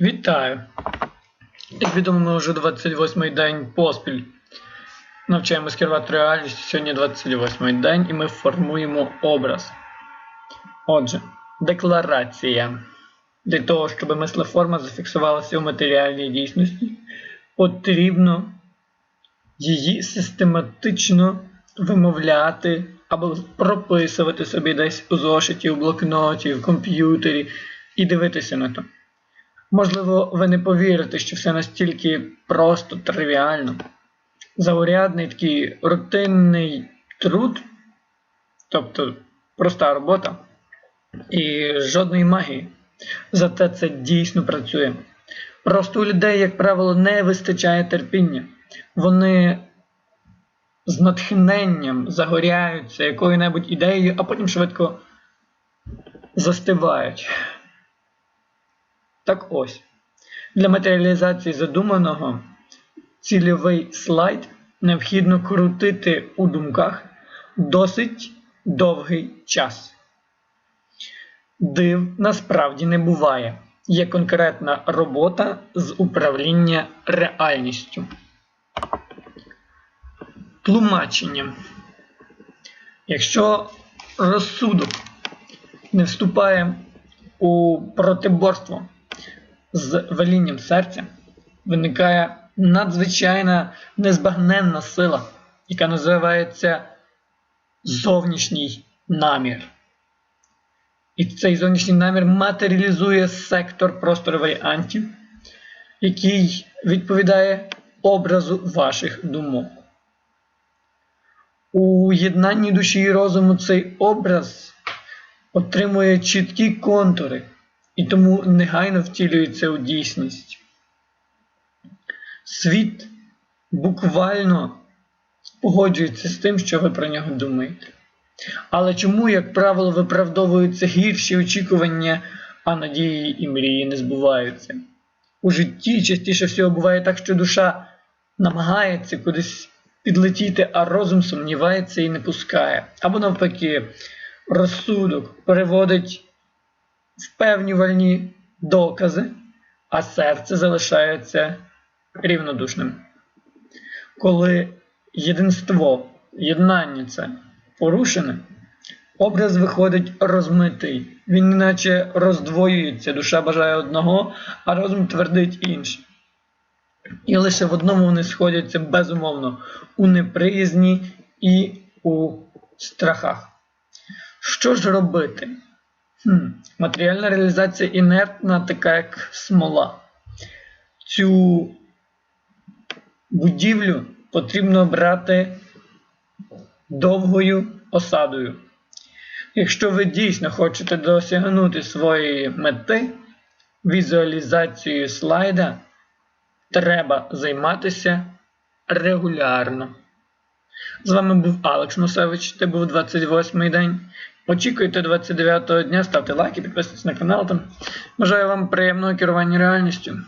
Вітаю! Як відомо, ми вже 28-й день поспіль навчаємось керувати реальністю. Сьогодні 28-й день і ми формуємо образ. Отже, декларація. Для того, щоб мислеформа зафіксувалася у матеріальній дійсності, потрібно її систематично вимовляти або прописувати собі десь у зошиті, у блокноті, в комп'ютері і дивитися на то. Можливо, ви не повірите, що все настільки просто, тривіально. Заурядний такий рутинний труд, тобто проста робота і жодної магії. Зате це дійсно працює. Просто у людей, як правило, не вистачає терпіння. Вони з натхненням загоряються якою-небудь ідеєю, а потім швидко застивають. Так ось, для матеріалізації задуманого цільовий слайд необхідно крутити у думках досить довгий час. Див насправді не буває. Є конкретна робота з управління реальністю. Тлумачення. Якщо розсудок не вступає у протиборство з велінням серця, виникає надзвичайна незбагненна сила, яка називається зовнішній намір. І цей зовнішній намір матеріалізує сектор просторової анті, який відповідає образу ваших думок. У єднанні душі і розуму цей образ отримує чіткі контури і тому негайно втілюється у дійсність. Світ буквально погоджується з тим, що ви про нього думаєте. Але чому, як правило, виправдовуються гірші очікування, а надії і мрії не збуваються? У житті частіше всього буває так, що душа намагається кудись підлетіти, а розум сумнівається і не пускає. Або навпаки, розсудок переводить впевнювальні докази, а серце залишається рівнодушним. Коли єдинство, єднання це порушене, образ виходить розмитий. Він іначе роздвоюється, душа бажає одного, а розум твердить інше. І лише в одному вони сходяться безумовно у неприязні і у страхах. Що ж робити? Матеріальна реалізація інертна, така як смола. Цю будівлю потрібно брати довгою осадою. Якщо ви дійсно хочете досягнути своєї мети, візуалізацією слайда треба займатися регулярно. З вами був Алекс Мусевич, це був 28-й день. Очікуйте 29-го дня, ставте лайки, підписуйтесь на канал. Бажаю вам приємного керування реальністю.